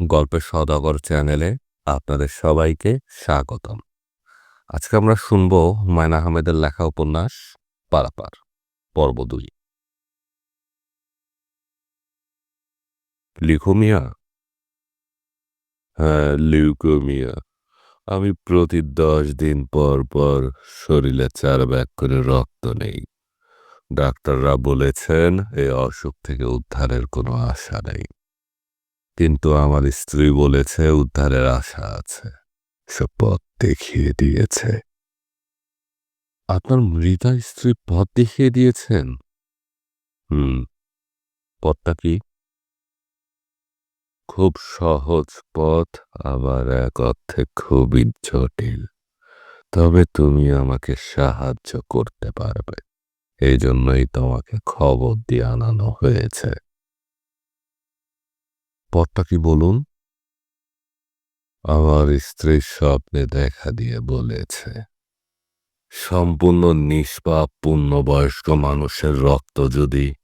গল্পের সদাগর চ্যানেলে আপনাদের সবাইকে স্বাগতম। আজকে আমরা শুনব হুমায়ুন আহমেদের লেখা উপন্যাস পারাপার, পর্ব দুই। লিখো মিয়া হ্যাঁ লিখো মিয়া আমি প্রতি দশ দিন পর পর শরীরে চার ব্যাগ করে রক্ত নেই। ডাক্তাররা বলেছেন এই অসুখ থেকে উদ্ধারের কোনো আশা নেই। কিন্তু আমার স্ত্রী বলেছে, উদ্ধারের আশা আছে। সে পথ দেখিয়ে দিয়েছে। আপনার মৃতা স্ত্রী পথ দেখিয়ে দিয়েছেন? হুম। পথটা কি? খুব সহজ পথ আবার এক অর্থে খুবই জটিল। তবে তুমি আমাকে সাহায্য করতে পারবে। এই জন্যই তোমাকে খবর দিয়ে আনানো হয়েছে। পথটা কি বলুন? আমার স্ত্রীর স্বপ্নে দেখা দিয়ে বলেছে, সম্পূর্ণ নিষ্পাপ, পূর্ণবয়স্ক মানুষের রক্ত যদি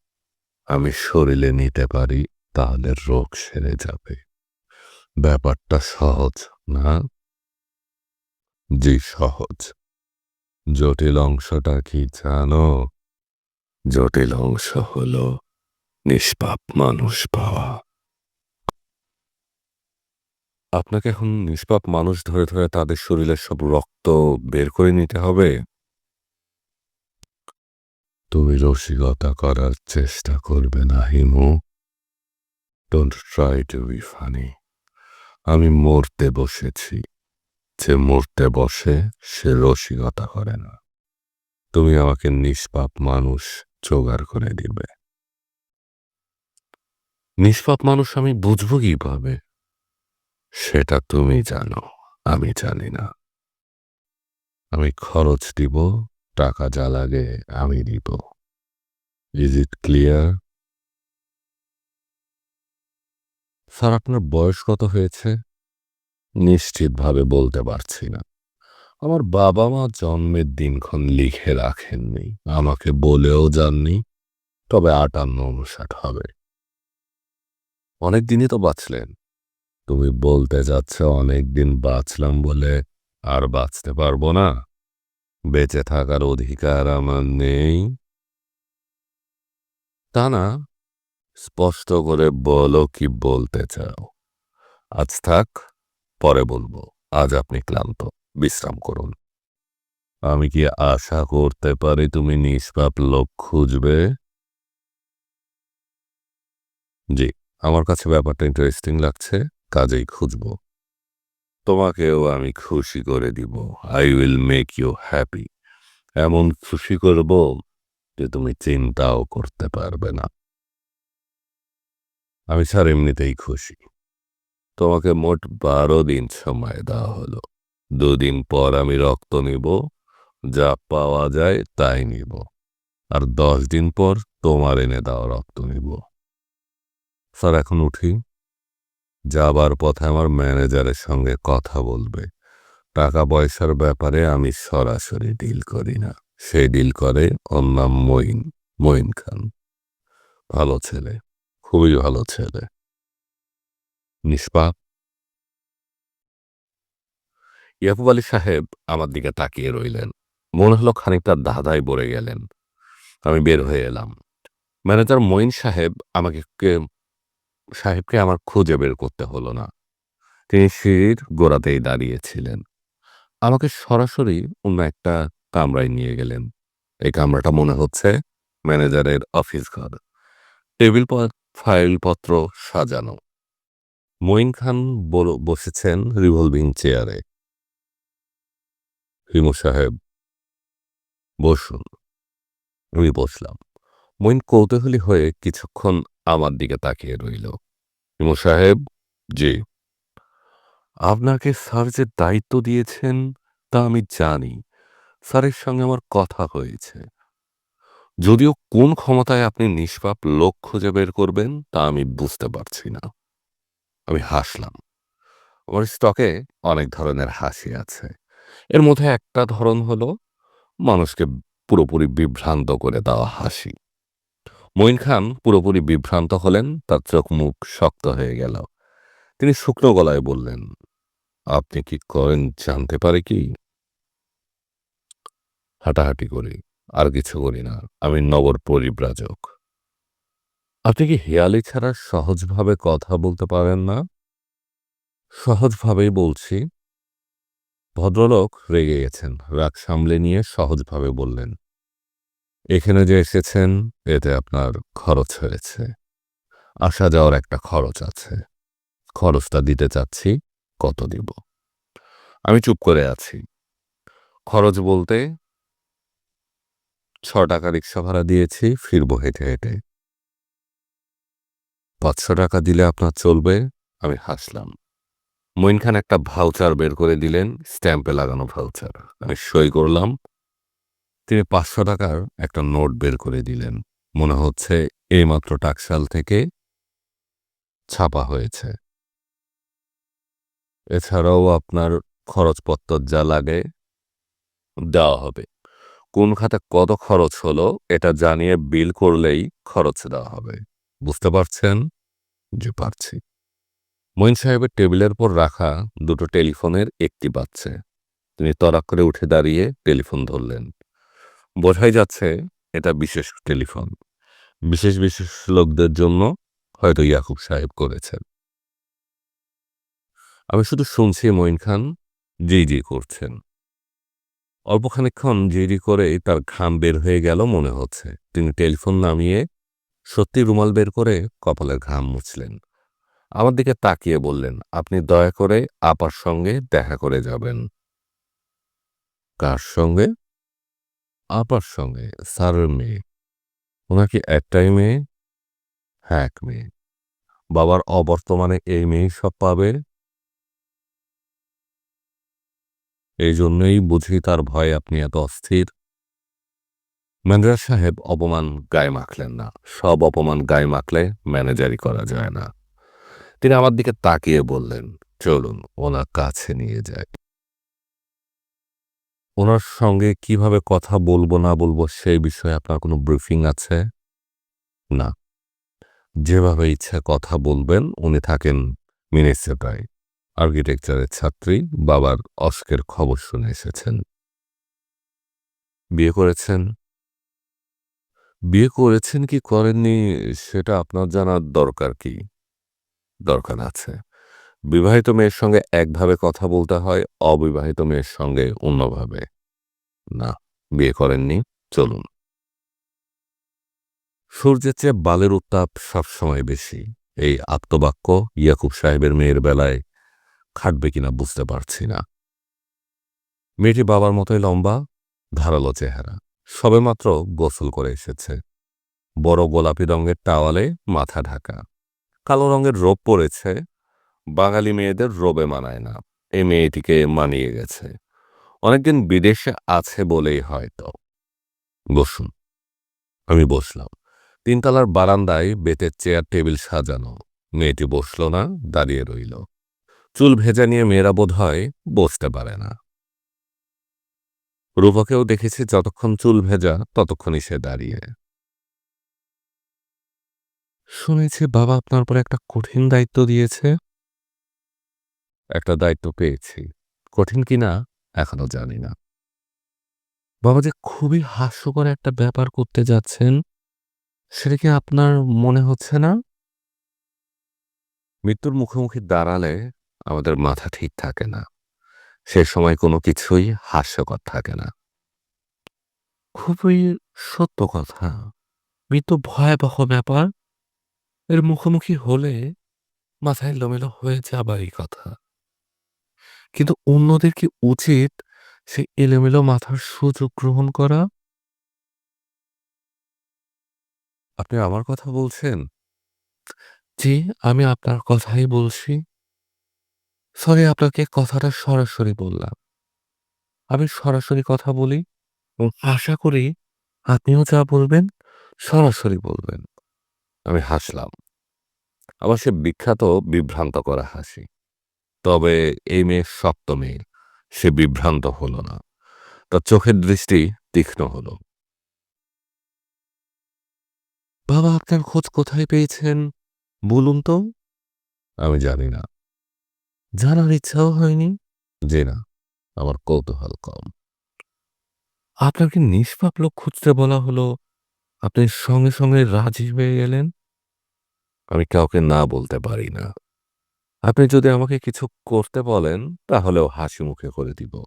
আমি শরীরে নিতে পারি, তাহলে রোগ সেরে যাবে। ব্যাপারটা সহজ না? জি, সহজ। জটিল অংশটা কি জানো? জটিল অংশ হল নিষ্পাপ মানুষ পাওয়া। আপনাকে এখন নিষ্পাপ মানুষ ধরে ধরে তাদের শরীরের সব রক্ত বের করে নিতে হবে। তুমি রসিকতা করার চেষ্টা করবে না, Himu. Don't try to be funny আমি মরতে বসেছি। যে মরতে বসে, সে রসিকতা করে না। তুমি আমাকে নিষ্পাপ মানুষ জোগাড় করে দিবে। নিষ্পাপ মানুষ আমি বুঝব কীভাবে? সেটা তুমি জানো, আমি জানি না। আমি খরচ দিব, টাকা যা লাগে আমি দিব ইজ ইট ক্লিয়ার স্যার, আপনার বয়স কত হয়েছে? নিশ্চিতভাবে বলতে পারছি না। আমার বাবা মা জন্মের দিনক্ষণ লিখে রাখেননি, আমাকে বলেও যাননি, তবে আটান্ন অনুষাট হবে। অনেক দিনই তো বাঁচলেন। তুমি বলতে যাচ্ছ অনেক দিন বাঁচলাম বলে আর বাঁচতে পারব না। বেঁচে থাকার অধিকার আমার নেই। তা না স্পষ্ট করে বলো কি বলতে চাও। আজ থাক, পরে বলব। আজ আপনি ক্লান্ত, বিশ্রাম করুন। আমি কি আশা করতে পারি তুমি নিষ্পাপ লোক খুঁজবে? জি, আমার কাছে ব্যাপারটা ইন্টারেস্টিং লাগছে। কাজেই খুঁজব। তোমাকেও আমি খুশি করে দিব। I will make you happy এমন খুশি করব যে তুমি চিন্তাও করতে পারবে না। আমি স্যার এমনিতেই খুশি। তোমাকে মোট বারো দিন সময় দেওয়া হলো। দুদিন পর আমি রক্ত নিব। যা পাওয়া যায় তাই নিব। আর দশ দিন পর তোমার এনে দেওয়া রক্ত নিব। স্যার, এখন উঠি। যাবার পথে আমার ম্যানেজারের সঙ্গে কথা বলবে। টাকা পয়সার ব্যাপারে আমি সরাসরি ডিল করি না। সে ডিল করে, ওর নাম মঈন মঈন খান। ভালো ছেলে, খুবই ভালো ছেলে। নিষ্পাপ। ইয়াকুব আলী সাহেব আমার দিকে তাকিয়ে রইলেন। মনে হলো খানিকটা দাদাই বলে গেলেন। আমি বের হয়ে এলাম। ম্যানেজার মঈন সাহেব আমাকে সাহেবকে আমার খুঁজে বের করতে হলো না। তিনি সিঁড়ির গোড়াতেই দাঁড়িয়েছিলেন। আমাকে সরাসরি অন্য একটা কামরায় নিয়ে গেলেন। এই কামরাটা মনে হচ্ছে ম্যানেজারের অফিস ঘর। টেবিল ফাইলপত্র সাজানো। মঈন খান বসেছেন রিভলভিং চেয়ারে। হিমু সাহেব, বসুন। আমি বসলাম। মঈন কৌতূহলী হয়ে কিছুক্ষণ আমার দিকে তাকিয়ে রইল। হিমু সাহেব, জি। আপনাকে স্যার যে দায়িত্ব দিয়েছেন, তা আমি জানি। স্যারের সঙ্গে আমার কথা হয়েছে। যদিও কোন ক্ষমতায় আপনি নিষ্পাপ লোক খুঁজে বের করবেন, তা আমি বুঝতে পারছি না। আমি হাসলাম। আমার স্টকে অনেক ধরনের হাসি আছে। এর মধ্যে একটা ধরন হলো, মানুষকে পুরোপুরি বিভ্রান্ত করে দেওয়া হাসি। মঈন খান পুরোপুরি বিভ্রান্ত হলেন, তার চোখ মুখ শক্ত হয়ে গেল। তিনি শুকনো গলায় বললেন, আপনি কি করেন জানতে পারে কি? হাঁটাহাঁটি করি, আর কিছু করি না, আমি নগর পরিব্রাজক। আপনি কি হেয়ালি ছাড়া সহজভাবে কথা বলতে পারেন না? সহজভাবেই বলছি। ভদ্রলোক রেগে গেছেন, রাগ সামলে নিয়ে সহজভাবে বললেন এখানে যে এসেছেন, এতে আপনার খরচ হয়েছে। আসা যাওয়ার একটা খরচ আছে। খরচটা দিতে চাচ্ছি, কত দিব? আমি চুপ করে আছি। খরচ বলতে ছ টাকা রিক্সা ভাড়া দিয়েছি, ফিরবো হেঁটে হেঁটে। পাঁচশো টাকা দিলে আপনার চলবে, আমি হাসলাম। মঈন খান একটা ভাউচার বের করে দিলেন, স্ট্যাম্পে লাগানো ভাউচার। আমি সই করলাম তিনি পাঁচশো টাকার একটা নোট বের করে দিলেন। মনে হচ্ছে এইমাত্র টাকশাল থেকে ছাপা হয়েছে। এছাড়াও আপনার খরচপত্র যা লাগে দেওয়া হবে। কোন খাতে কত খরচ হলো এটা জানিয়ে বিল করলেই খরচ দেওয়া হবে। বুঝতে পারছেন? যে পারছি। মঈন সাহেবের টেবিলের পর রাখা দুটো টেলিফোনের একটি বাজছে। তিনি তরাক করে উঠে দাঁড়িয়ে টেলিফোন ধরলেন। বোঝাই যাচ্ছে এটা বিশেষ টেলিফোন। বিশেষ বিশেষ লোকদের জন্য হয়তো ইয়াকুব সাহেব করেছেন। আমি শুধু শুনছি মঈন খান জি জি করছেন। অল্প খানিক্ষণ জিডি করে তার ঘাম বের হয়ে গেল মনে হচ্ছে। তিনি টেলিফোন নামিয়ে সত্যি রুমাল বের করে কপালের ঘাম মুছলেন। আমার দিকে তাকিয়ে বললেন, আপনি দয়া করে আপার সঙ্গে দেখা করে যাবেন। কার সঙ্গে? আপার সঙ্গে স্যারের মেয়ে। ওনার কি একটাই মেয়ে হ্যাঁ এক মেয়ে। বাবার অবর্তমানে এই মেয়ে সব পাবে। এই জন্যই বুঝি তার ভয়ে আপনি এত অস্থির। ম্যানেজার সাহেব অপমান গায়ে মাখলেন না। সব অপমান গায়ে মাখলে ম্যানেজারই করা যায় না। তিনি আমার দিকে তাকিয়ে বললেন, চলুন, ওনার কাছে নিয়ে যাই। ওনার সঙ্গে কীভাবে কথা বলব না বলব সেই বিষয়ে আপনার কোনো ব্রিফিং আছে? না। যেভাবে ইচ্ছা কথা বলবেন, উনি থাকেন মিনিস্টারটায় আর্কিটেকচারের ছাত্রী, বাবার অস্কের খবর শুনে এসেছেন। বিয়ে করেছেন? বিয়ে করেছেন কি করেননি, সেটা আপনার জানার দরকার কি? দরকার আছে। বিবাহিত মেয়ের সঙ্গে একভাবে কথা বলতে হয়, অবিবাহিত মেয়ের সঙ্গে অন্যভাবে। না, বিয়ে করেননি, চলুন। সূর্যের চেয়ে বালের উত্তাপ সবসময় বেশি। এই আত্মবাক্য ইয়াকুব সাহেবের মেয়ের বেলায় খাটবে কিনা বুঝতে পারছি না। মেয়েটি বাবার মতোই লম্বা, ধারালো চেহারা। সবেমাত্র গোসল করে এসেছে। বড় গোলাপি রঙের টাওয়ালে মাথা ঢাকা। কালো রঙের রোপ পড়েছে বাঙালি মেয়েদের রোবে মানায় না। এই মেয়েটিকে মানিয়ে গেছে। অনেকদিন বিদেশে আছে বলেই হয়তো। বসুন, আমি বসলাম। তিনতলার বারান্দায় বেতের চেয়ার টেবিল সাজানো। মেয়েটি বসল না, দাঁড়িয়ে রইল। চুল ভেজা নিয়ে মেয়েরা বোধ হয় বসতে পারে না। রূপকেও দেখেছি যতক্ষণ চুল ভেজা, ততক্ষণই সে দাঁড়িয়ে। শুনেছি বাবা আপনার পর একটা কঠিন দায়িত্ব দিয়েছে। একটা দায়িত্ব পেয়েছি। কঠিন কিনা এখনও জানি না। বাবা যে খুবই হাস্যকর একটা ব্যাপার করতে যাচ্ছেন সেটা কি আপনার মনে হচ্ছে না? মৃত্যুর মুখোমুখি দাঁড়ালে আমাদের মাথা ঠিক থাকে না। সে সময় কোনো কিছুই হাস্যকর থাকে না। খুবই সত্য কথা। মৃত্যু ভয়াবহ ব্যাপার। এর মুখোমুখি হলে মাথায় লোমেলো হয়ে যাবারই কথা। কিন্তু অন্যদের কি উচিত সে এলোমেলো মাথার সুযোগ গ্রহণ করা। আপনি আমার কথা বলছেন? জি আমি আপনার কথাই বলছি। সরি আপনাকে কথাটা সরাসরি বললাম। আমি সরাসরি কথা বলি এবং আশা করি আপনিও যা বলবেন সরাসরি বলবেন। আমি হাসলাম। আবার সে বিখ্যাত বিভ্রান্ত করা হাসি। তবে এই মেয়ে মেয়ে সে বিভ্রান্ত হল না। তার চোখের দৃষ্টি তীক্ষ্ণ হল। বাবা, আপনার খোঁজ কোথায় পেয়েছেন? বলুন তো? আমি জানি না। জানার ইচ্ছাও হয়নি? যে না, আমার কৌতূহল কম। আপনাকে নিষ্পাপ লোক খুঁজতে বলা হলো? আপনি সঙ্গে সঙ্গে রাজি হয়ে গেলেন? আমি কাউকে না বলতে পারি না। আপনি যদি আমাকে কিছু করতে বলেন, তাহলেও হাসি মুখে করে দিব।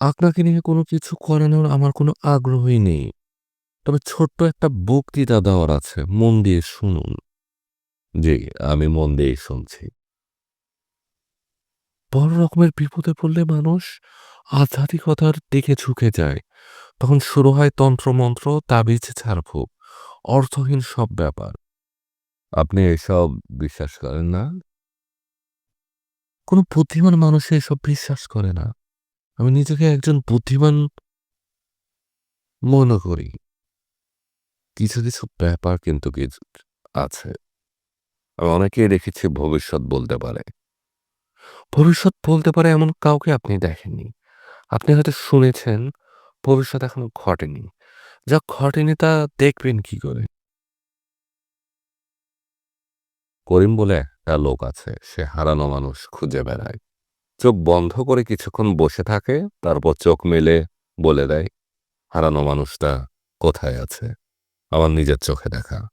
আপনাকে নিয়ে কোনো কিছু করানোর আমার কোনো আগ্রহই নেই। তবে ছোট্ট একটা বক্তৃতা দেওয়ার আছে, মন দিয়ে শুনুন। জি, আমি মন দিয়েই শুনছি। বড় রকমের বিপদে পড়লে মানুষ আধ্যাত্মিকতার দিকে ঝুঁকে যায়। তখন শুরু হয় তন্ত্রমন্ত্র, তাবিজ, ছাড়ফুক। অর্থহীন সব ব্যাপার। আপনি এসব বিশ্বাস করেন না? কোনো বুদ্ধিমান মানুষ এসব বিশ্বাস করে না। আমি নিজেকে একজন বুদ্ধিমান মনে করি। কিছু কিছু ব্যাপার কিন্তু কিছু আছে। আমি অনেকেই দেখেছি ভবিষ্যৎ বলতে পারে। ভবিষ্যৎ বলতে পারে এমন কাউকে আপনি দেখেননি। আপনি হয়তো শুনেছেন, ভবিষ্যৎ এখনও ঘটেনি। যা ঘটেনি তা দেখবেন কি করে? করিম বলে একটা লোক আছে, সে হারানো মানুষ খুঁজে বেড়ায়। চোখ বন্ধ করে কিছুক্ষণ বসে থাকে, তারপর চোখ মেলে বলে দেয়, হারানো মানুষটা কোথায় আছে? আমার নিজের চোখে দেখা।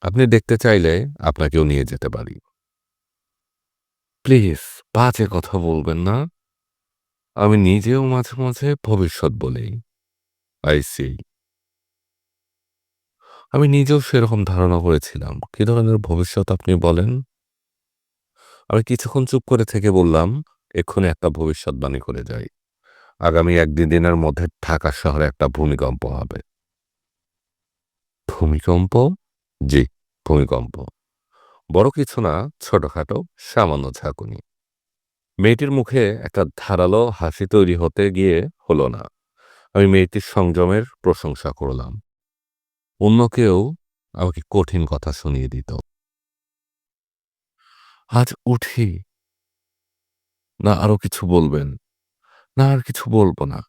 আপনি দেখতে চাইলে আপনাকেও নিয়ে যেতে পারি। প্লিজ, বাজে কথা বলবেন না। আমি নিজেও মাঝে মাঝে ভবিষ্যৎ বলি। আই সি আমি নিজেও সেরকম ধারণা করেছিলাম। কি ধরনের ভবিষ্যৎ আপনি বলেন? আমি কিছুক্ষণ চুপ করে থেকে বললাম, এক্ষুনি একটা ভবিষ্যৎবাণী করে যাই। আগামী এক দিনের মধ্যে ঢাকা শহরে একটা ভূমিকম্প হবে। ভূমিকম্প? জি, ভূমিকম্প। বড় কিছু না, ছোটখাটো, সামান্য ঝাঁকুনি। মেয়েটির মুখে একটা ধারালো হাসি তৈরি হতে গিয়ে হলো না। আমি মেয়েটির সংযমের প্রশংসা করলাম। অন্য কেউ আমাকে কঠিন কথা শুনিয়ে দিত। আজ উঠি। না, আরও কিছু বলবেন? না, আর কিছু বলব না।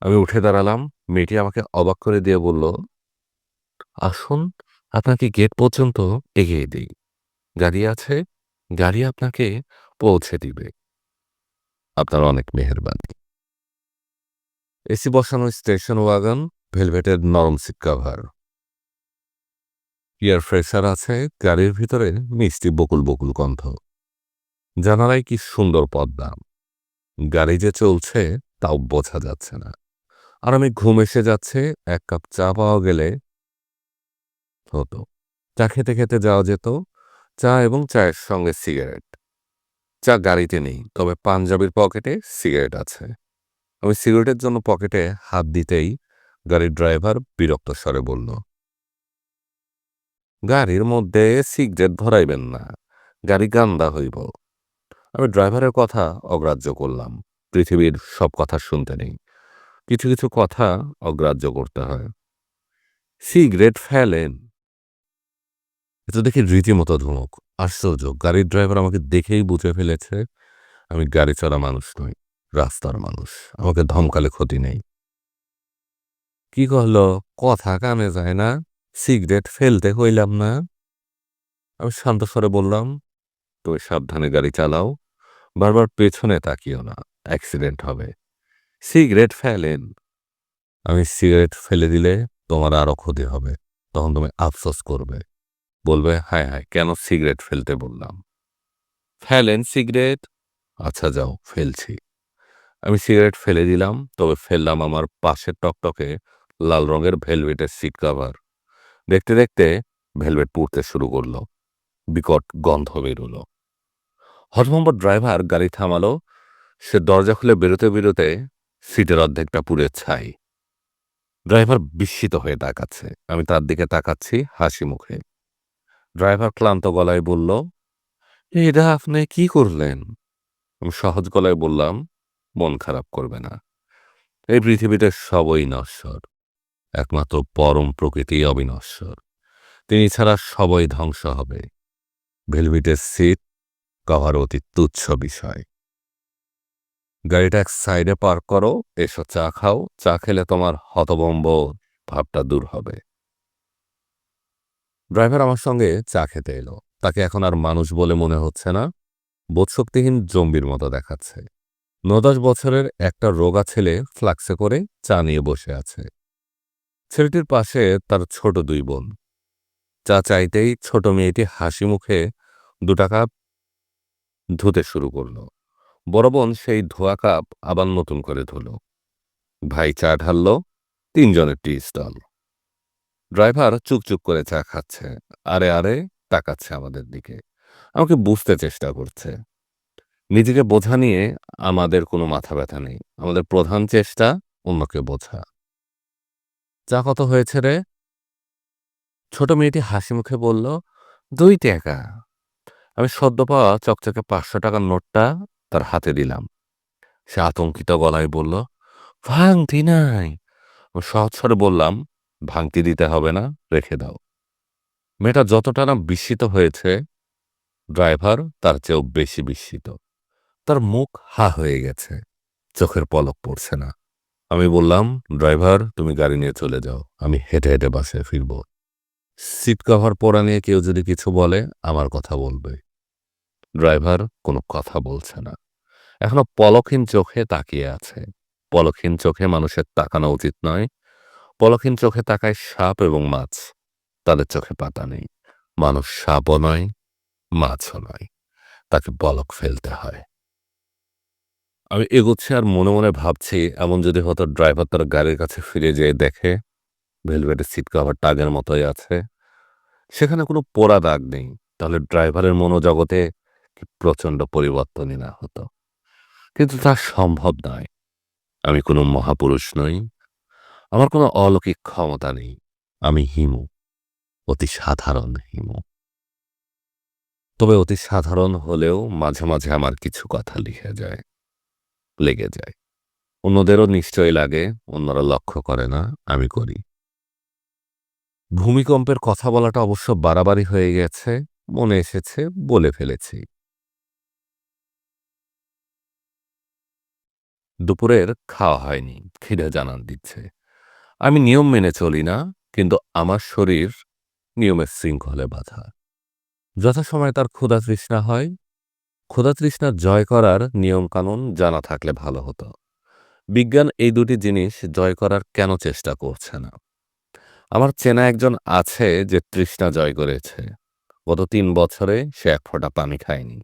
আমি উঠে দাঁড়ালাম, মেয়েটি আমাকে অবাক করে দিয়ে বলল, আসুন, আপনাকে গেট পর্যন্ত এগিয়ে দিই। গাড়ি আছে, গাড়ি আপনাকে পৌঁছে দিবে। আপনার অনেক মেহরবানি। এসি বসানো স্টেশন ওয়াগন ভেলভেটের নরম সিট কাভার। এয়ার ফ্রেশার আছে, গাড়ির ভিতরে মিষ্টি বকুল বকুল গন্ধ। জানালায় কি সুন্দর পদ্মা। গাড়ি যে চলছে, তাও বোঝা যাচ্ছে না। আর আমি ঘুম এসে যাচ্ছে, এক কাপ চা পাওয়া গেলে হতো। চা খেতে খেতে যাওয়া যেত, চা এবং চায়ের সঙ্গে সিগারেট। চা গাড়িতে নেই, তবে পাঞ্জাবির পকেটে সিগারেট আছে। আমি সিগারেটের জন্য পকেটে হাত দিতেই গাড়ির ড্রাইভার বিরক্ত স্বরে বলল, গাড়ির মধ্যে সিগারেট ধরাইবেন না, গাড়ি গান্দা হইব। আমি ড্রাইভারের কথা অগ্রাহ্য করলাম। পৃথিবীর সব কথা শুনতে নেই। কিছু কিছু কথা অগ্রাহ্য করতে হয়। সিগারেট ফেলেন? এটা দেখি রীতিমতো ধুমক। আশ্চর্য, গাড়ির ড্রাইভার আমাকে দেখেই বুঝে ফেলেছে, আমি গাড়ি চলা মানুষ নই, রাস্তার মানুষ। আমাকে ধমকালে ক্ষতি নেই। কি করল? কথা কানে যায় না। সিগারেট ফেলতে হইলাম না। আমি শান্ত স্বরে বললাম, তুমি সাবধানে গাড়ি চালাও। বারবার পেছনে তাকিও না। অ্যাক্সিডেন্ট হবে। সিগারেট ফেলেন। আমি সিগারেট ফেলে দিলে তোমার আরও ক্ষতি হবে। তখন তুমি আফসোস করবে। বলবে, হায় হায়, কেন সিগারেট ফেলতে বললাম? ফেলেন সিগারেট? আচ্ছা যাও, ফেলছি। আমি সিগারেট ফেলে দিলাম, তবে ফেললাম আমার পাশের টকটকে লাল রঙের ভেলভেটের সিট কাভার। দেখতে দেখতে ভেলভেট পুড়তে শুরু করল। বিকট গন্ধ বেরোলো। হতভম্ব ড্রাইভার গাড়ি থামালো। সে দরজা খুলে বেরোতে বেরোতে সিটের অর্ধেকটা পুড়ে ছাই। ড্রাইভার বিস্মিত হয়ে তাকাচ্ছে। আমি তার দিকে তাকাচ্ছি হাসি মুখে। ড্রাইভার ক্লান্ত গলায় বলল এটা আপনি কি করলেন? আমি সহজ গলায় বললাম মন খারাপ করবে না। এই পৃথিবীতে সবই নশ্বর, একমাত্র পরম প্রকৃতি অবিনশ্বর। তিনি ছাড়া সবই ধ্বংস হবে। ভেলভিটের সিট কভার অতি তুচ্ছ বিষয়। গাড়িটা এক সাইডে পার্ক করো, এসো চা খাও, চা খেলে তোমার হতবম্ব ভাবটা দূর হবে। ড্রাইভার আমার সঙ্গে চা খেতে এলো। তাকে এখন আর মানুষ বলে মনে হচ্ছে না। বোধশক্তিহীন জম্বির মতো দেখাচ্ছে। ন দশ বছরের একটা রোগা ছেলে ফ্লাক্সে করে চা নিয়ে বসে আছে। ছেলেটির পাশে তার ছোট দুই বোন। চা চাইতেই ছোট মেয়েটি হাসি মুখে দু টাকা ধুতে শুরু করল। বড় বোন সেই ধোয়া কাপ আবার নতুন করে ধুলো। ভাই চা ঢাললো, তিনজনের টি স্টল। ড্রাইভার চুকচুক করে চা খাচ্ছে, আরে আরে তাকাচ্ছে আমাদের দিকে। আমাকে বুঝতে চেষ্টা করছে। নিজেকে বোঝা নিয়ে আমাদের কোনো মাথা ব্যথা নেই। আমাদের প্রধান চেষ্টা অন্যকে বোঝা। যা কত হয়েছে রে? ছোট মেয়েটি হাসি মুখে বলল, দুই টাকা। আমি সদ্য পাওয়া চকচকে পাঁচশো টাকার নোটটা তার হাতে দিলাম। সে আতঙ্কিত গলায় বলল, ভাঙতি নাই। সহজ স্বরে বললাম, ভাঙতি দিতে হবে না, রেখে দাও। মেয়েটা যতটা না বিস্মিত হয়েছে, ড্রাইভার তার চেয়েও বেশি বিস্মিত। তার মুখ হা হয়ে গেছে। চোখের পলক পড়ছে না। আমি বললাম, ড্রাইভার, তুমি গাড়ি নিয়ে চলে যাও। আমি হেঁটে হেঁটে বাসে ফিরব। সিট কভার পরা নিয়ে কেউ যদি কিছু বলে, আমার কথা বলবে। ড্রাইভার কোনো কথা বলছে না। এখনও পলকহীন চোখে তাকিয়ে আছে। পলকহীন চোখে মানুষের তাকানো উচিত নয়। পলকহীন চোখে তাকায় সাপ এবং মাছ। তাদের চোখে পাতা নেই। মানুষ সাপও নয়, মাছও নয়। তাকে পলক ফেলতে হয়। আমি এগোচ্ছি আর মনে মনে ভাবছি, এমন যদি হয়তো ড্রাইভার তার গাড়ির কাছে ফিরে যেয়ে দেখে, ভেলভেটের সিট কভার টাগের মতোই আছে, সেখানে কোনো পোড়া দাগ নেই, তাহলে ড্রাইভারের মনোজগতে প্রচণ্ড পরিবর্তনই না হতো? কিন্তু তা সম্ভব নয়। আমি কোনো মহাপুরুষ নই, আমার কোনো অলৌকিক ক্ষমতা নেই, আমি হিমু, অতি সাধারণ হিমু। তবে অতি সাধারণ হলেও মাঝে মাঝে আমার কিছু কথা লিখে যায়। লেগে যায়। অন্যদেরও নিশ্চয়ই লাগে, অন্যরা লক্ষ্য করে না, আমি করি। ভূমিকম্পের কথা বলাটা অবশ্য বাড়াবাড়ি হয়ে গেছে, মনে এসেছে, বলে ফেলেছি। দুপুরের খাওয়া হয়নি, খিদে জানান দিচ্ছে। আমি নিয়ম মেনে চলি না, কিন্তু আমার শরীর নিয়মের শৃঙ্খলে বাঁধা। যথাসময় তার ক্ষুধা তৃষ্ণা হয় ক্ষুধা তৃষ্ণা জয় করার নিয়মকানুন জানা থাকলে ভালো হতো। বিজ্ঞান এই দুটি জিনিস জয় করার কেন চেষ্টা করছে না? আমার চেনা একজন আছে যে তৃষ্ণা জয় করেছে। গত তিন বছরে সে এক ফোঁটা পানি খায়নি।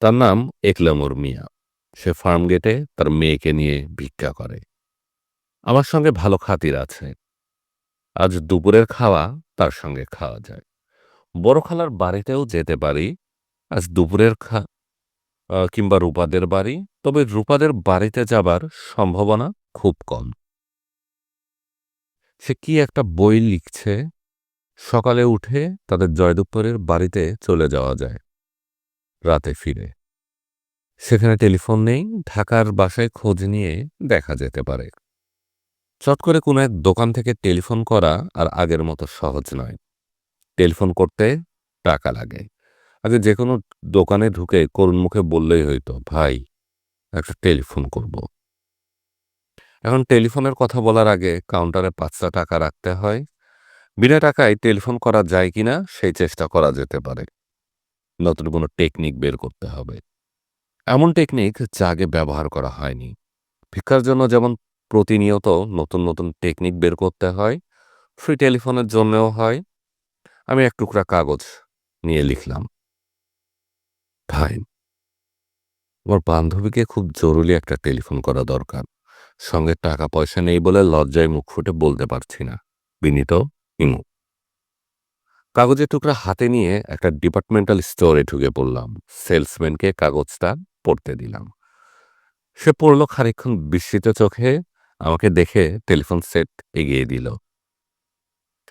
তার নাম একলামুর মিয়া। সে ফার্ম গেটে তার মেয়েকে নিয়ে ভিক্ষা করে। আমার সঙ্গে ভালো খাতির আছে। আজ দুপুরের খাওয়া তার সঙ্গে খাওয়া যায়। বড় খালার বাড়িতেও যেতে পারি আজ দুপুরের খা কিংবা রূপাদের বাড়ি, তবে রূপাদের বাড়িতে যাবার সম্ভাবনা খুব কম। সে কি একটা বই লিখছে? সকালে উঠে তাদের জয়দুপ্পরের বাড়িতে চলে যাওয়া যায়, রাতে ফিরে। সেখানে টেলিফোন নেই, ঢাকার বাসায় খোঁজ নিয়ে দেখা যেতে পারে। চট করে কোনো এক দোকান থেকে টেলিফোন করা আর আগের মতো সহজ নয়। টেলিফোন করতে টাকা লাগে। আগে যে কোনো দোকানে ঢুকে করুণ মুখে বললেই হইতো, ভাই, একটা টেলিফোন করব। এখন টেলিফোনের কথা বলার আগে কাউন্টারে পাঁচটা টাকা রাখতে হয়। বিনা টাকায় টেলিফোন করা যায় কিনা, সেই চেষ্টা করা যেতে পারে। নতুন কোনো টেকনিক বের করতে হবে। এমন টেকনিক যা আগে ব্যবহার করা হয়নি। ভিক্ষার জন্য যেমন প্রতিনিয়ত নতুন নতুন টেকনিক বের করতে হয়, ফ্রি টেলিফোনের জন্যও হয়। আমি এক টুকরা কাগজ নিয়ে লিখলাম। ভাই, আমার বান্ধবীকে খুব জরুরি একটা টেলিফোন করা দরকার। সঙ্গে টাকা পয়সা নেই বলে লজ্জায় মুখ ফুটে বলতে পারছি না। বিনীত, ইমু। কাগজের টুকরা হাতে নিয়ে একটা ডিপার্টমেন্টাল স্টোরে ঢুকে পড়লাম। সেলসম্যানকে কাগজটা পড়তে দিলাম। সে পড়ল খানিক্ষণ বিস্মিত চোখে, আমাকে দেখে টেলিফোন সেট এগিয়ে দিল।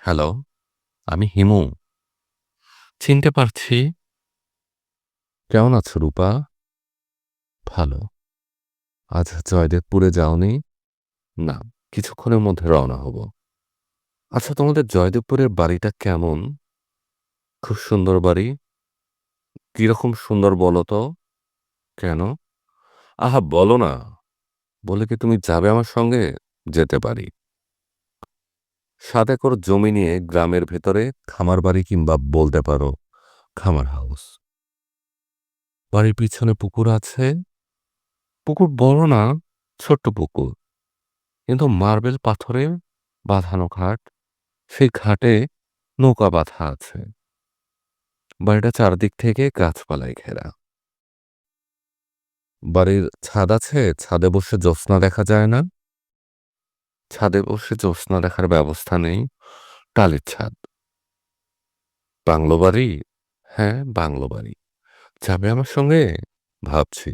হ্যালো, আমি হিমু। চিনতে পারছি কেমন আছো রূপা? ভালো। আজ জয়দেবপুরে যাওনি? না, কিছুক্ষণের মধ্যে রওনা হব। আচ্ছা তোমাদের জয়দেবপুরের বাড়িটা কেমন? খুব সুন্দর বাড়ি। কীরকম সুন্দর বলো তো? কেন? আহা, বলো না। বলে কি তুমি যাবে আমার সঙ্গে? যেতে পারি। সাত একর জমি নিয়ে গ্রামের ভেতরে খামার বাড়ি কিংবা বলতে পারো, খামার হাউস। বাড়ির পিছনে পুকুর আছে। পুকুর বড় না, ছোট্ট পুকুর। কিন্তু মার্বেল পাথরে বাঁধানো ঘাট, সেই ঘাটে নৌকা বাঁধা আছে। বাড়িটা চারদিক থেকে গাছপালায় ঘেরা। বাড়ির ছাদ আছে, ছাদে বসে জ্যোৎস্না দেখা যায় না। ছাদে বসে জ্যোৎস্না দেখার ব্যবস্থা নেই, টালির ছাদ। বাংলো বাড়ি? হ্যাঁ বাংলো বাড়ি। যাবে আমার সঙ্গে? ভাবছি।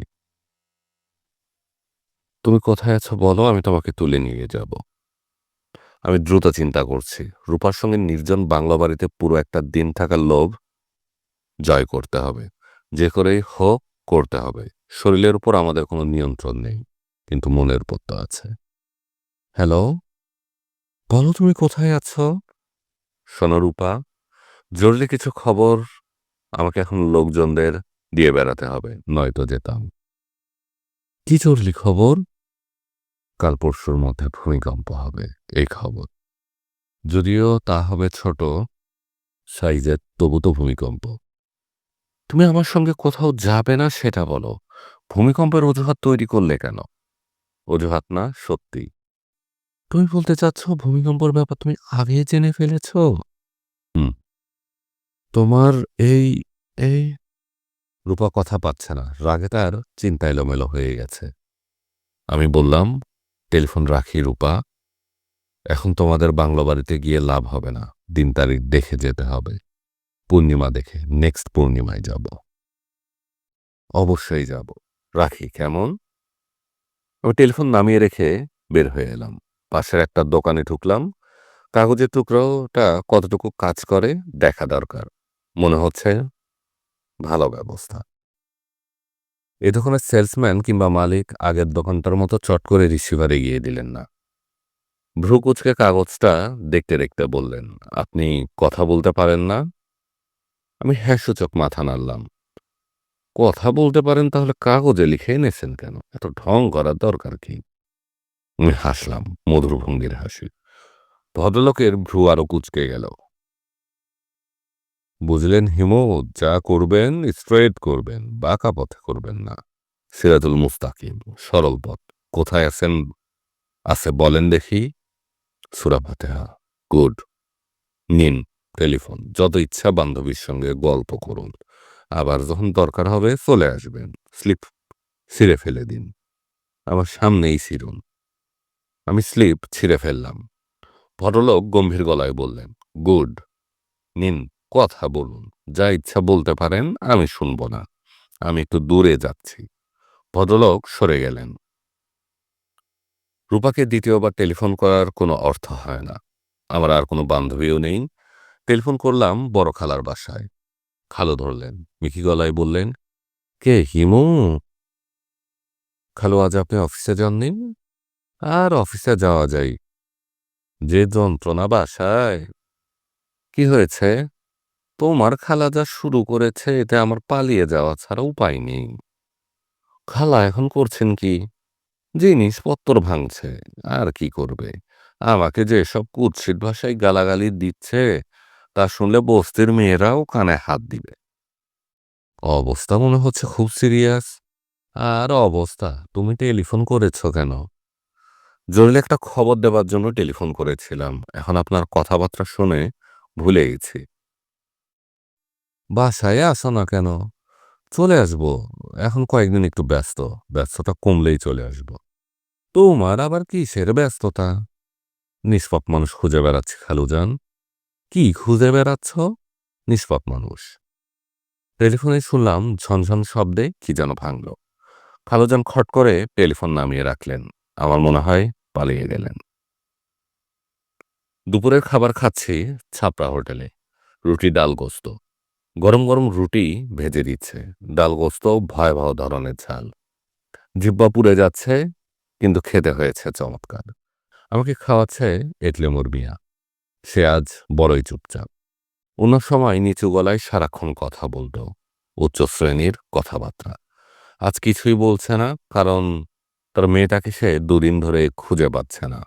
তুমি কোথায় আছো বলো, আমি তোমাকে তুলে নিয়ে যাব। আমি দ্রুত চিন্তা করছি। রূপার সঙ্গে নির্জন বাংলা বাড়িতে পুরো একটা দিন থাকার লোভ জয় করতে হবে। যে করেই হোক, করতে হবে। শরীরের উপর আমাদের কোনো নিয়ন্ত্রণ নেই, কিন্তু মনের উপর তো আছে। হ্যালো? বলো তুমি কোথায় আছো? শোনো রূপা, জরুরি কিছু খবর? আমাকে এখন লোকজনদের দিয়ে বেড়াতে হবে নয়তো যেতাম। কি জরুরি খবর? কাল পরশুর মধ্যে ভূমিকম্প হবে এই খবর। যদিও তা হবে ছোট সাইজের তবু তো ভূমিকম্প। তুমি আমার সঙ্গে কোথাও যাবে না সেটা বলো। ভূমিকম্পের অজুহাত তৈরি করলে কেন? অজুহাত না সত্যি। তুমি বলতে চাচ্ছ ভূমিকম্পের ব্যাপার তুমি আগে জেনে ফেলেছ? হুম। তোমার এই এই রূপা কথা পাচ্ছে না। রাগে তার চিন্তা এলোমেলো হয়ে গেছে। আমি বললাম, টেলিফোন রাখি রূপা। এখন তোমাদের বাংলা বাড়িতে গিয়ে লাভ হবে না। দিন তারিখ দেখে যেতে হবে। পূর্ণিমা দেখে নেক্সট পূর্ণিমায় যাব। অবশ্যই যাব। রাখি, কেমন? আমি টেলিফোন নামিয়ে রেখে বের হয়ে এলাম। পাশের একটা দোকানে ঢুকলাম। কাগজের টুকরোটা কতটুকু কাজ করে দেখা দরকার। মনে হচ্ছে ভালো ব্যবস্থা। এ দোকানের সেলসম্যান কিংবা মালিক আগের দোকানটার মতো চট করে রিসিভারে গিয়ে দিলেন না। ভ্রু কুচকে কাগজটা দেখতে দেখতে বললেন, আপনি কথা বলতে পারেন না? আমি হ্যাঁ সূচক মাথা নাড়লাম। কথা বলতে পারেন তাহলে কাগজে লিখে এনেছেন কেন? এত ঢং করার দরকার কি? আমি হাসলাম, মধুর ভঙ্গির হাসি। ভদ্রলোকের ভ্রু আরও কুচকে গেল। বুঝলেন হিমু, যা করবেন স্ট্রেট করবেন, বাঁকা পথে করবেন না। সিরাজুল মুস্তাকিম, সরল পথ। কোথায় আছেন? আছে বলেন দেখি। সুরা ফাতেহা, গুড। নিন টেলিফোন, যত ইচ্ছা বান্ধবীর সঙ্গে গল্প করুন। আবার যখন দরকার হবে চলে আসবেন, স্লিপ ছিঁড়ে ফেলে দিন। আমার সামনেই ছিঁড়ুন। আমি স্লিপ ছিঁড়ে ফেললাম। ভদ্রলোক গম্ভীর গলায় বললেন, গুড। নিন কথা বলুন, যা ইচ্ছা বলতে পারেন, আমি শুনব না। আমি একটু দূরে যাচ্ছি। ভদ্রলোক সরে গেলেন। রূপাকে দ্বিতীয়বার টেলিফোন করার কোনো অর্থ হয় না। আমার আর কোনো বান্ধবীও নেই। টেলিফোন করলাম বড় খালার বাসায়। খালো ধরলেন। মিকি গলায় বললেন, কে, হিমু? খালো, আজ আপনি অফিসে যাননি? আর অফিসে যাওয়া যায় যে যন্ত্রণা বাসায়। কি হয়েছে? তোমার খালা যা শুরু করেছে এতে আমার পালিয়ে যাওয়া ছাড়া উপায় নেই। খালা এখন করছেন কি? জিনিসপত্র ভাঙছে, আর কি করবে? আমাকে যে সব কুৎসিত ভাষায় গালাগালি দিচ্ছে, তা শুনলে বস্তির মেয়েরাও কানে হাত দিবে। অবস্থা মনে হচ্ছে খুব সিরিয়াস। আর অবস্থা, তুমি টেলিফোন করেছ কেন? জরুরি একটা খবর দেওয়ার জন্য টেলিফোন করেছিলাম। এখন আপনার কথাবার্তা শুনে ভুলে গেছি। বাসায় আসো না কেন? চলে আসব। এখন কয়েকদিন একটু ব্যস্ত। ব্যস্ততা কমলেই চলে আসব। তোমার আবার কিসের ব্যস্ততা? নিষ্পাপ মানুষ খুঁজে বেড়াচ্ছে খালুজান কি খুঁজে বেড়াচ্ছ? নিষ্পাপ মানুষ। টেলিফোনে শুনলাম ঝনঝন শব্দে কি যেন ভাঙল। খালুজান খট করে টেলিফোন নামিয়ে রাখলেন। আমার মনে হয় পালিয়ে গেলেন। দুপুরের খাবার খাচ্ছি ছাপড়া হোটেলে। রুটি, ডাল, গোস্ত। গরম গরম রুটি ভেজে দিচ্ছে। ডাল গোস্ত ভয়াবহ ধরনের ঝাল। জিব্বা পুড়ে যাচ্ছে, কিন্তু খেতে হয়েছে চমৎকার। আমাকে খাওয়াচ্ছে এটলে মুরমিয়া সে আজ বড়ই চুপচাপ। অন্য সময় নিচু গলায় সারাক্ষণ কথা বলতো। উচ্চ শ্রেণির কথাবার্তা। আজ কিছুই বলছে না, কারণ তার মেয়েটাকে সে দুদিন ধরে খুঁজে পাচ্ছে না।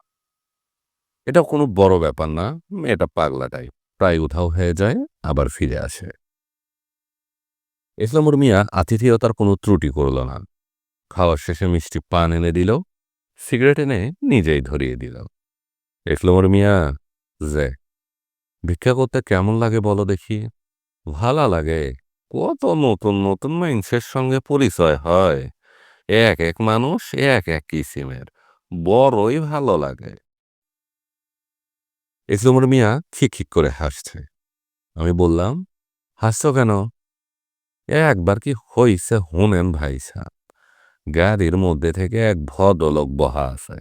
এটা কোনো বড় ব্যাপার না, মেয়েটা পাগলাটাই প্রায় উধাও হয়ে যায়, আবার ফিরে আসে। ইসলামুর মিয়া আতিথেয়তার কোনো ত্রুটি করল না। খাওয়ার শেষে মিষ্টি পান এনে দিল, সিগারেট এনে নিজেই ধরিয়ে দিল। ইসলামুর মিয়া যে ভিক্ষা করতে কেমন লাগে বলো দেখি? ভালো লাগে। কত নতুন নতুন মানুষের সঙ্গে পরিচয় হয়। এক এক মানুষ এক এক কিসিমের। বড়ই ভালো লাগে। ইসলামুর মিয়া খিক খিক করে হাসছে। আমি বললাম, হাসছ কেন? একবার কি হইছে হুনেন ভাই সাহ গাড়ির মধ্যে থেকে এক ভদ্রলোক বহা আছে।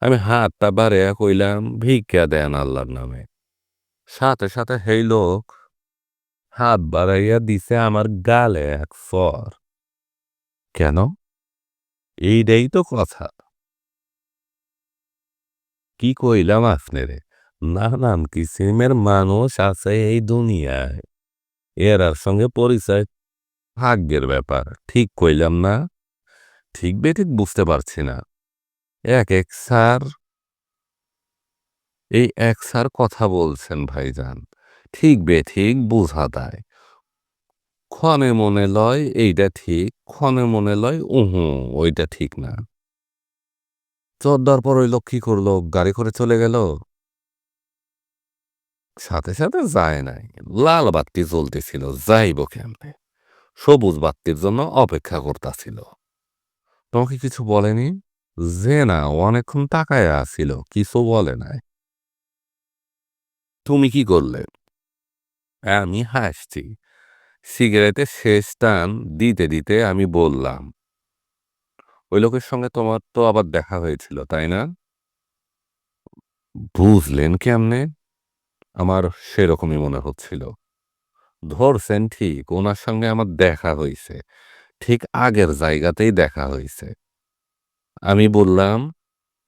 আমি হাতটা বাড়ে কইলাম, ভিক্ষা দেন আল্লাহর নামে। সাথে সাথে হেই লোক হাত বাড়াইয়া দিছে আমার গালে এক ফর। কেন? এইটাই তো কথা। কি কইলাম আপনারে? নানান কিসিমের মানুষ আছে এই দুনিয়ায়। এরার সঙ্গে পরিচয় ভাগ্যের ব্যাপার, ঠিক কইলাম না? ঠিক বেঠিক বুঝতে পারছি না। এক এক স্যার এই এক স্যার কথা বলছেন, ভাইজান। ঠিক বেঠিক বুঝা দেয় ক্ষণে মনে লয় এইটা ঠিক, ক্ষণে মনে লয় উহু, ওইটা ঠিক না। চোদ্দার পর ওই লোক কি করল, গাড়ি করে চলে গেল। সাথে সাথে যায় নাই, লাল বাতি জ্বলতেছিল, যাইব কেমনে? সবুজ বাতির জন্য অপেক্ষা করতেছিল। তোমাকে কিছু বলেনি? যে না অনেকক্ষণ তাকায় আসছিল কিছু বলে নাই। তুমি কি করলে? আমি হাসছি। সিগারেটের শেষ টান দিতে দিতে আমি বললাম, ওই লোকের সঙ্গে তোমার তো আবার দেখা হয়েছিল, তাই না? বুঝলেন কেমনে? আমার সেরকমই মনে হচ্ছিল। ধরছেন ঠিক ওনার সঙ্গে আমার দেখা হয়েছে ঠিক আগের জায়গাতেই দেখা হয়েছে আমি বললাম,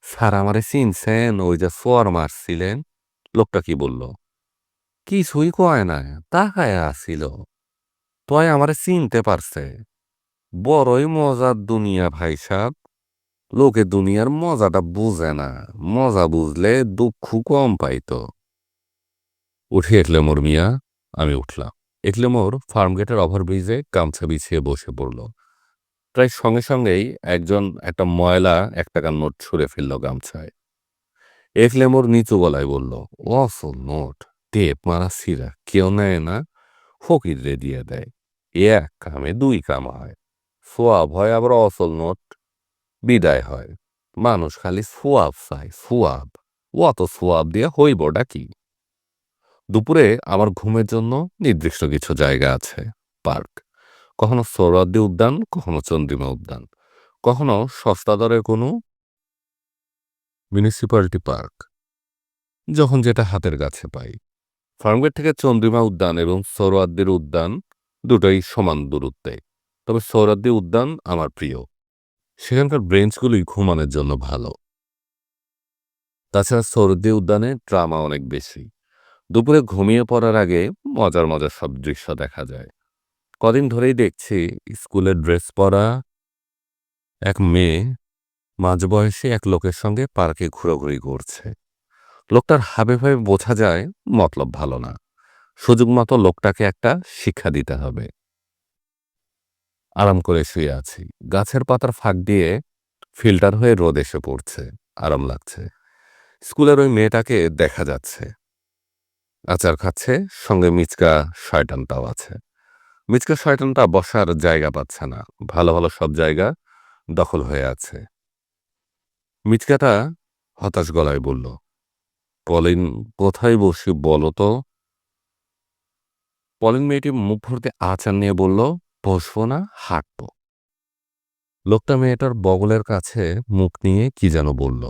স্যার আমারে চিনছেন? ওই যে সোয়ার মারছিলেন? লোকটা কি বলল, কিছুই কয় না, তাকায় আসিল তয় আমারে চিনতে পারছে। বড়ই মজার দুনিয়া ভাই সাহ লোকে দুনিয়ার মজাটা বুঝে না। মজা বুঝলে দুঃখ কম পাইতো। উঠে এটলে মোর মিয়া, আমি উঠলাম। এটলে মোর ফার্মগেটের ওভারব্রিজে গামছা বিছিয়ে বসে পড়ল। প্রায় সঙ্গে সঙ্গেই একজন, একটা ময়লা এক টাকার নোট ছুঁড়ে ফেলল গামছায়। এফলে মোর নিচু গলায় বলল অসল নোট, টেপ মারা সিরা, কেউ নেয় না ফকির দিয়ে দেয়। এক কামে দুই কাম হয়। সোয়াব হয় আবার অসল নোট, বিদায় হয়। মানুষ খালি সোয়াব চায়, সোয়াব। অত সোয়াব দিয়ে হইবটা কি? দুপুরে আমার ঘুমের জন্য নির্দিষ্ট কিছু জায়গা আছে। পার্ক। কখনো সৌরাদ্দি উদ্যান, কখনো চন্দ্রিমা উদ্যান। কখনো সস্তা দরে কোনো মিউনিসিপ্যালিটি পার্ক যখন যেটা হাতের কাছে পাই। ফার্মগেট থেকে চন্দ্রিমা উদ্যান এবং সৌরাদ্দির উদ্যান দুটোই সমান দূরত্বে। তবে সৌরাদ্দি উদ্যান আমার প্রিয়। সেখানকার ব্রেঞ্চগুলোই ঘুমানোর জন্য ভালো। তাছাড়া সৌরদ্দি উদ্যানে ট্রামা অনেক বেশি। দুপুরে ঘুমিয়ে পড়ার আগে মজার মজার সব দৃশ্য দেখা যায়। কদিন ধরেই দেখছি স্কুলের ড্রেস পরা এক মেয়ে মাঝবয়সী এক লোকের সঙ্গে পার্কে ঘোরাঘুরি করছে। লোকটার হাবে ভাবে বোঝা যায় মতলব ভালো না। সুযোগ মতো লোকটাকে একটা শিক্ষা দিতে হবে। আরাম করে শুয়ে আছি। গাছের পাতার ফাঁক দিয়ে ফিল্টার হয়ে রোদ এসে পড়ছে। আরাম লাগছে। স্কুলের ওই মেয়েটাকে দেখা যাচ্ছে। আচার খাচ্ছে, সঙ্গে মিচকা শয়টানটাও আছে। মিচকা শয়টানটা বসার জায়গা পাচ্ছে না, ভালো ভালো সব জায়গা দখল হয়ে আছে। মিচকাটা হতাশ গলায় বলল, পলিন, কোথায় বসি বলো তো? পলিন মেয়েটি মুখ ভরতে আচার নিয়ে বলল, বসবো না, হাঁটবো। লোকটা মেয়েটার বগলের কাছে মুখ নিয়ে কি যেন বলল।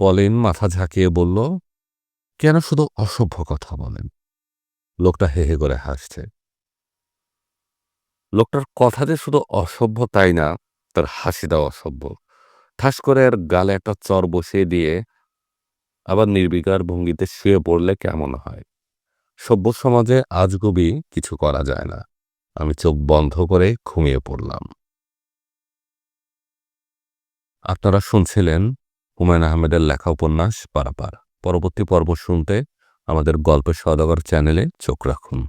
পলিন মাথা ঝাঁকিয়ে বলল কেন শুধু অসভ্য কথা বলেন? লোকটা হে হে করে হাসছে। লোকটার কথা যে শুধু অসভ্য তাই না, তার হাসিটাও অসভ্য। ঠাস করে আর গালে একটা চর বসিয়ে দিয়ে আবার নির্বিকার ভঙ্গিতে শুয়ে পড়লে কেমন হয়? সভ্য সমাজে আজগুবি কিছু করা যায় না। আমি চোখ বন্ধ করে ঘুমিয়ে পড়লাম। আপনারা শুনছিলেন হুমায়ুন আহমেদের লেখা উপন্যাস পারাপার। পরবর্তী পর্ব শুনতে আমাদের গল্পের সদাগর চ্যানেলে চোখ রাখুন।